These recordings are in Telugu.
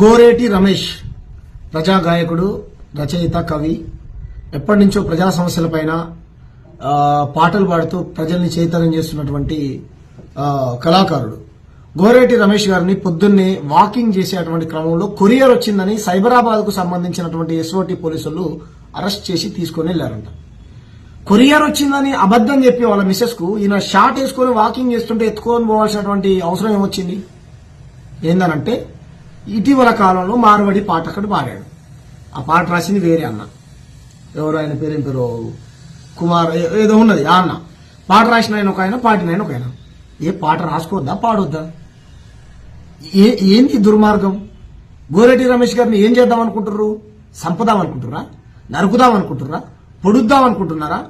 గోరేటి రమేష్ ప్రజా గాయకుడు రచయిత కవి. ఎప్పటి నుంచో ప్రజా సమస్యలపైన పాటలు పాడుతూ ప్రజల్ని చైతన్యం చేస్తున్నటువంటి కళాకారుడు. గోరేటి రమేష్ గారిని పొద్దున్నే వాకింగ్ చేసేటువంటి క్రమంలో కొరియర్ వచ్చిందని సైబరాబాద్కు సంబంధించినటువంటి ఎస్ఓటి పోలీసులు అరెస్ట్ చేసి తీసుకొని వెళ్ళారంట కొరియర్ వచ్చిందని అబద్ధం చెప్పి వాళ్ళ మిస్సెస్కు ఈయన షార్ట్ వేసుకొని వాకింగ్ చేస్తుంటే ఎత్తుకొని పోవాల్సినటువంటి అవసరం ఏమొచ్చింది? ఏందనంటే ఇటీవల కాలంలో మార్వడి పాట అక్కడ పాడాడు. ఆ పాట రాసింది వేరే అన్న. ఎవరు ఆయన పేరు ఏం పేరు? కుమార్ ఏదో ఉన్నది ఆ అన్న. పాట రాసిన ఆయన ఒక ఆయన పాడిన ఆయన ఒక ఆయన. ఏ పాట రాసుకోవద్దా పాడొద్దా? ఏ ఏంది దుర్మార్గం? గోరెడ్డి రమేష్ గారిని ఏం చేద్దాం అనుకుంటున్నారు సంపదాం అనుకుంటుర్రా నరుకుదాం అనుకుంటుర్రా పొడుద్దాం అనుకుంటున్నారా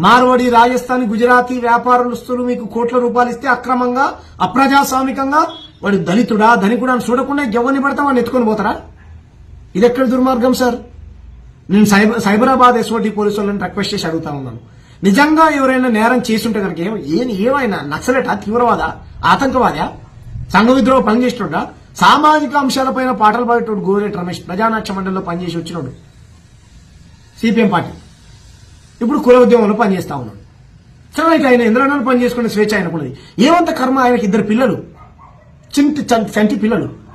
మార్వాడి రాజస్థాన్ గుజరాతీ వ్యాపారస్తులు మీకు కోట్ల రూపాయలు ఇస్తే అక్రమంగా అప్రజాస్వామికంగా వాడు దళితుడా? ధనికుడా అని చూడకుండా ఎవరిని పడతా వాడిని ఎత్తుకొని పోతారా? ఇది ఎక్కడ దుర్మార్గం సార్? నేను సైబర్ సైబరాబాద్ ఎస్ఓటి పోలీసు వాళ్ళని రిక్వెస్ట్ చేసి అడుగుతా ఉన్నాను. నిజంగా ఎవరైనా నేరం చేస్తుంటే కనుక ఏం ఏం ఏమైనా నక్సలేటా? తీవ్రవాద? ఆతంకవాదా? సంఘ విద్రోహ పనిచేస్తుండ సామాజిక అంశాలపైన పాటలు పాడేటోడు గోరేటి రమేష్ ప్రజానాట్య మండలిలో పనిచేసి వచ్చినోడు. CPM party. ఇప్పుడు కుల ఉద్యమంలో పనిచేస్తా ఉన్నాడు. సరే అయితే ఆయన ఇంద్రనాలు పని చేసుకునే స్వేచ్ఛ ఆయనకున్నది. ఏమంత కర్మ ఆయనకి ఇద్దరు పిల్లలు? చింటి చంటి పిల్లలు.